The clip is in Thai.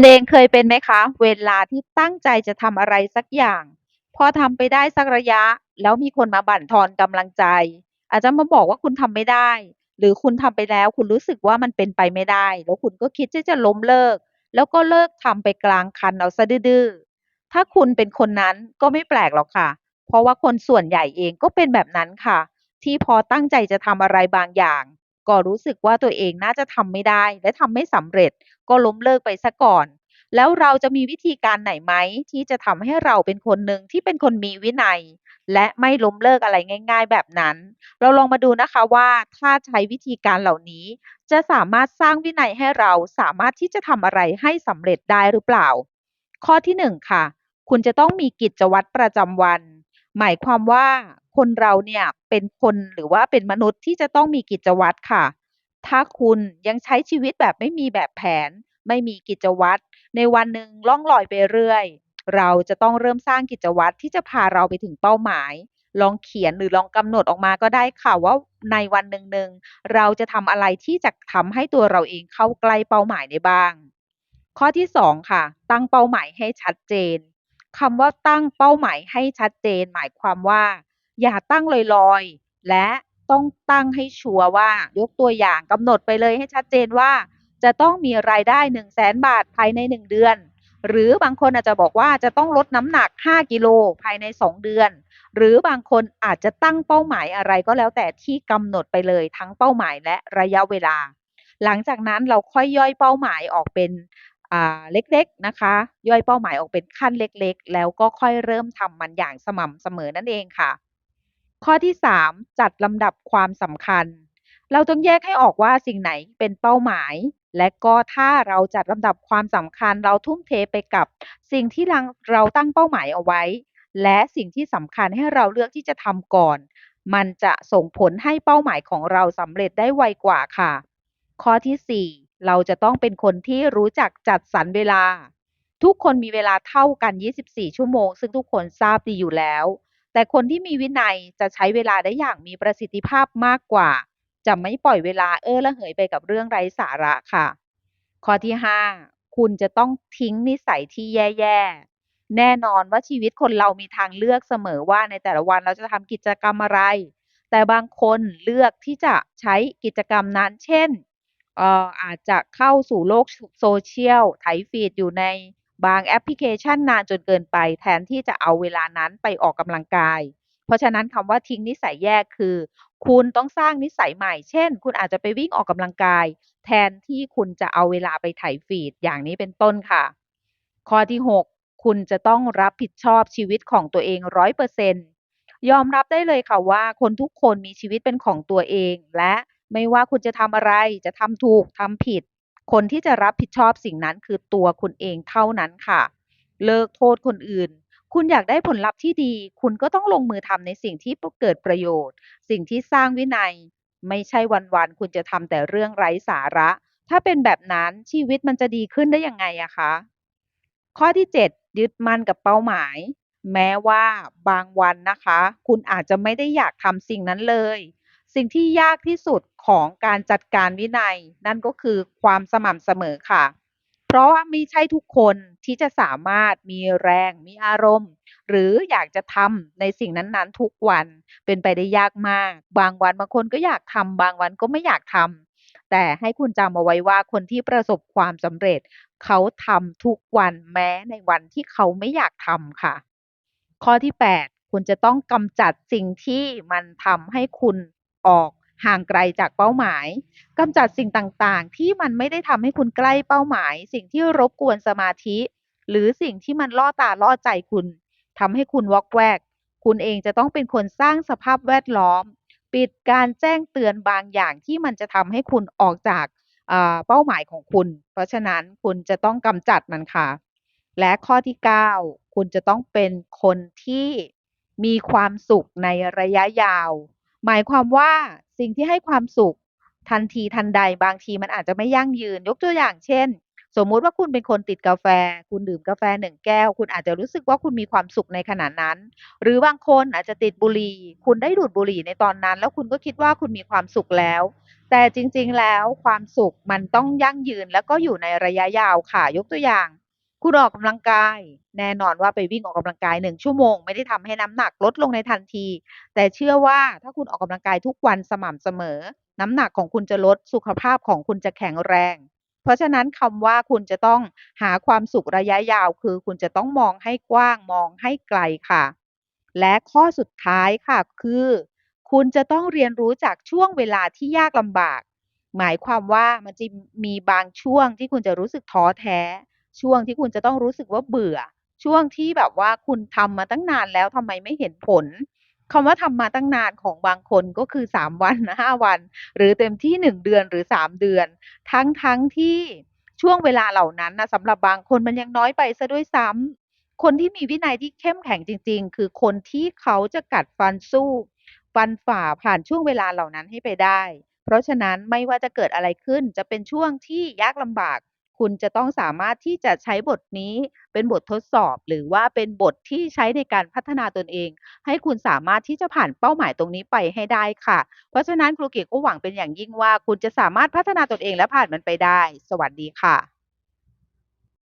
คุณเองเคยเป็นไหมคะ เวลาที่ตั้งใจจะทำอะไรสักอย่าง พอทำไปได้สักระยะ แล้วมีคนมาบั่นทอนกำลังใจ อาจจะมาบอกว่าคุณทำไม่ได้ หรือคุณทำไปแล้ว คุณรู้สึกว่ามันเป็นไปไม่ได้ แล้วคุณก็คิดที่จะล้มเลิก แล้วก็เลิกทำไปกลางคันเอาเสียดื้อๆถ้าคุณเป็นคนนั้นก็ไม่แปลกหรอกค่ะ เพราะว่าคนส่วนใหญ่เองก็เป็นแบบนั้นค่ะ ที่พอตั้งใจจะทำอะไรบางอย่าง ก็รู้สึกว่าตัวเองน่าจะทำไม่ได้ และทำไม่สำเร็จ ก็ล้มเลิกไปเสียก่อน แล้วเราจะมีวิธีการไหนไหม ที่จะทำให้เราเป็นคนหนึ่งที่เป็นคนมีวินัย และไม่ล้มเลิกอะไรง่าย ๆ แบบนั้น เราลองมาดูนะคะว่าถ้าใช้วิธีการเหล่านี้ จะสามารถสร้างวินัยให้เราสามารถที่จะทำอะไรให้สำเร็จได้หรือเปล่า ข้อที่1ค่ะ คุณจะต้องมีกิจวัตรประจำวัน หมายความว่า คนเราเนี่ยเป็นคนหรือว่าเป็นมนุษย์ที่จะต้องมีกิจวัตรค่ะ ถ้าคุณยังใช้ชีวิตแบบไม่มีแบบแผน ไม่มีกิจวัตรในวันหนึ่งล่องลอยไปเรื่อย เราจะต้องเริ่มสร้างกิจวัตรที่จะพาเราไปถึงเป้าหมาย ลองเขียนหรือลองกำหนดออกมาก็ได้ค่ะว่าในวันหนึ่งๆเราจะทำอะไรที่จะทำให้ตัวเราเองเข้าใกล้เป้าหมายได้บ้าง ข้อที่2ค่ะ ตั้งเป้าหมายให้ชัดเจนคำว่าตั้งเป้าหมายให้ชัดเจน หมายความว่า อย่าตั้งลอยๆ และต้องตั้งให้ชัวร์ว่ายกตัวอย่างกำหนดไปเลยให้ชัดเจนว่า จะต้องมีรายได้ 100,000บาทภายใน 1 เดือน หรือบางคนอาจจะบอกว่าจะต้องลดน้ำหนัก 5 กิโลภายใน 2 เดือน หรือบางคนอาจจะตั้งเป้าหมายอะไรก็แล้วแต่ที่กำหนดไปเลยทั้งเป้าหมายและระยะเวลา หลังจากนั้นเราค่อยย่อยเป้าหมายออกเป็นเล็กๆนะคะ ย่อยเป้าหมายออกเป็นขั้นเล็กๆ แล้วก็ค่อยเริ่มทำมันอย่างสม่ำเสมอนั่นเองค่ะ ข้อที่ 3 จัดลำดับความสำคัญ เราต้องแยกให้ออกว่าสิ่งไหนเป็นเป้าหมาย และก็ถ้าเราจัดลำดับความสำคัญ เราทุ่มเทไปกับ สิ่งที่เราตั้งเป้าหมายเอาไว้ และสิ่งที่สำคัญให้เราเลือกที่จะทำก่อน มันจะส่งผลให้เป้าหมายของเราสำเร็จได้ไวกว่าค่ะ ข้อที่ 4 เราจะต้องเป็นคนที่รู้จักจัดสรรเวลา ทุกคนมีเวลาเท่ากัน 24 ชั่วโมง ซึ่งทุกคนทราบดีอยู่แล้ว แต่คนที่มีวินัยจะใช้เวลาได้อย่างมีประสิทธิภาพมากกว่า จะไม่ปล่อยเวลาเอ้อระเหยไปกับเรื่องไร้สาระค่ะ ข้อที่ 5 คุณจะต้องทิ้งนิสัยที่แย่ๆ แน่นอนว่าชีวิตคนเรามีทางเลือกเสมอว่าในแต่ละวันเราจะทำกิจกรรมอะไร แต่บางคนเลือกที่จะใช้กิจกรรมนั้น เช่นเอ่ออาจจะเข้าสู่โลกช social ไถฟีดอยู่ใน บางแอปพลิเคชันนานจนเกินไป แทนที่จะเอาเวลานั้นไปออกกำลังกาย เพราะฉะนั้นคำว่าทิ้งนิสัยแย่คือ คุณต้องสร้างนิสัยใหม่ เช่น คุณอาจจะไปวิ่งออกกำลังกาย แทนที่คุณจะเอาเวลาไปไถฟีดอย่างนี้เป็นต้นค่ะ ข้อที่ 6 คุณจะต้องรับผิดชอบชีวิตของตัวเอง100%ยอมรับได้เลยค่ะว่าคนทุกคนมีชีวิตเป็นของตัวเอง และไม่ว่าคุณจะทำอะไรจะทำถูกทำผิด คนที่จะรับผิดชอบสิ่งนั้นคือตัวคุณเองเท่านั้นค่ะ เลิกโทษคนอื่น คุณอยากได้ผลลัพธ์ที่ดี คุณก็ต้องลงมือทำในสิ่งที่เกิดประโยชน์ สิ่งที่สร้างวินัย ไม่ใช่วันๆคุณจะทำแต่เรื่องไร้สาระ ถ้าเป็นแบบนั้นชีวิตมันจะดีขึ้นได้ยังไงอะคะ?ข้อที่ 7 ยึดมั่นกับเป้าหมาย แม้ว่าบางวันนะคะ คุณอาจจะไม่ได้อยากทำสิ่งนั้นเลย สิ่งที่ยากที่สุด ของการจัดการวินัย นั่นก็คือความสม่ำเสมอค่ะ เพราะว่าไม่ใช่ทุกคนที่จะสามารถมีแรงมีอารมณ์ หรืออยากจะทำในสิ่งนั้นๆ ทุกวันเป็นไปได้ยากมาก บางวันบางคนก็อยากทำบางวันก็ไม่อยากทำแต่ให้คุณจำเอาไว้ว่าคนที่ประสบความสำเร็จ เขาทำทุกวันแม้ในวันที่เขาไม่อยากทำค่ะ ข้อที่ 8 คุณจะต้องกำจัดสิ่งที่มันทำให้คุณออก ห่างไกลจากเป้าหมายกำจัดสิ่งต่างๆ ที่มันไม่ได้ทำให้คุณใกล้เป้าหมาย สิ่งที่รบกวนสมาธิ หรือสิ่งที่มันล่อตาล่อใจคุณทำให้คุณวอกแวก คุณเองจะต้องเป็นคนสร้างสภาพแวดล้อม ปิดการแจ้งเตือนบางอย่างที่มันจะทำให้คุณออกจากอ่าเป้าหมายของคุณ เพราะฉะนั้นคุณจะต้องกำจัดมันค่ะ และข้อที่ 9 คุณจะต้องเป็นคนที่มีความสุขในระยะยาว หมายความว่า สิ่งที่ให้ความสุข ทันทีทันใดบางทีมันอาจจะไม่ยั่งยืน ยกตัวอย่างเช่น สมมุติว่าคุณเป็นคนติดกาแฟ คุณดื่มกาแฟ1แก้ว คุณอาจจะรู้สึกว่าคุณมีความสุขในขณะนั้น หรือบางคนอาจจะติดบุหรี่ คุณได้ดูดบุหรี่ในตอนนั้น แล้วคุณก็คิดว่าคุณมีความสุขแล้ว แต่จริงๆแล้วความสุขมันต้องยั่งยืนแล้วก็อยู่ในระยะยาวค่ะ ยกตัวอย่าง คุณออกกำลังกาย แน่นอนว่าไปวิ่งออกกำลังกาย 1 ชั่วโมง ไม่ได้ทำให้น้ำหนักลดลงในทันที แต่เชื่อว่าถ้าคุณออกกำลังกายทุกวันสม่ำเสมอ น้ำหนักของคุณจะลดสุขภาพของคุณจะแข็งแรง เพราะฉะนั้นคำว่าคุณจะต้องหาความสุขระยะยาว คือคุณจะต้องมองให้กว้างมองให้ไกลค่ะ และข้อสุดท้ายค่ะคือ คุณจะต้องเรียนรู้จากช่วงเวลาที่ยากลำบาก หมายความว่ามันจะมีบางช่วงที่คุณจะรู้สึกท้อแท้ ช่วงที่คุณจะต้องรู้สึกว่าเบื่อ ช่วงที่แบบว่าคุณทำมาตั้งนานแล้วทำไมไม่เห็นผลคำว่าทำมาตั้งนานของบางคนก็คือ 3 วัน5วัน หรือเต็มที่ 1 เดือนหรือ 3 เดือน ทั้งๆที่ช่วงเวลาเหล่านั้นนะสำหรับบางคนมันยังน้อยไปเสียด้วยซ้ำคนที่มีวินัยที่เข้มแข็งจริง ๆ คือคนที่เขาจะกัดฟันสู้ฟันฝ่าผ่านช่วงเวลาเหล่านั้นให้ไปได้ เพราะฉะนั้นไม่ว่าจะเกิดอะไรขึ้นจะเป็นช่วงที่ยากลำบาก คุณจะต้องสามารถที่จะใช้บทนี้เป็นบททดสอบ หรือว่าเป็นบทที่ใช้ในการพัฒนาตนเอง ให้คุณสามารถที่จะผ่านเป้าหมายตรงนี้ไปให้ได้ค่ะ เพราะฉะนั้นครูเกดก็หวังเป็นอย่างยิ่งว่า คุณจะสามารถพัฒนาตนเองและผ่านมันไปได้ สวัสดีค่ะ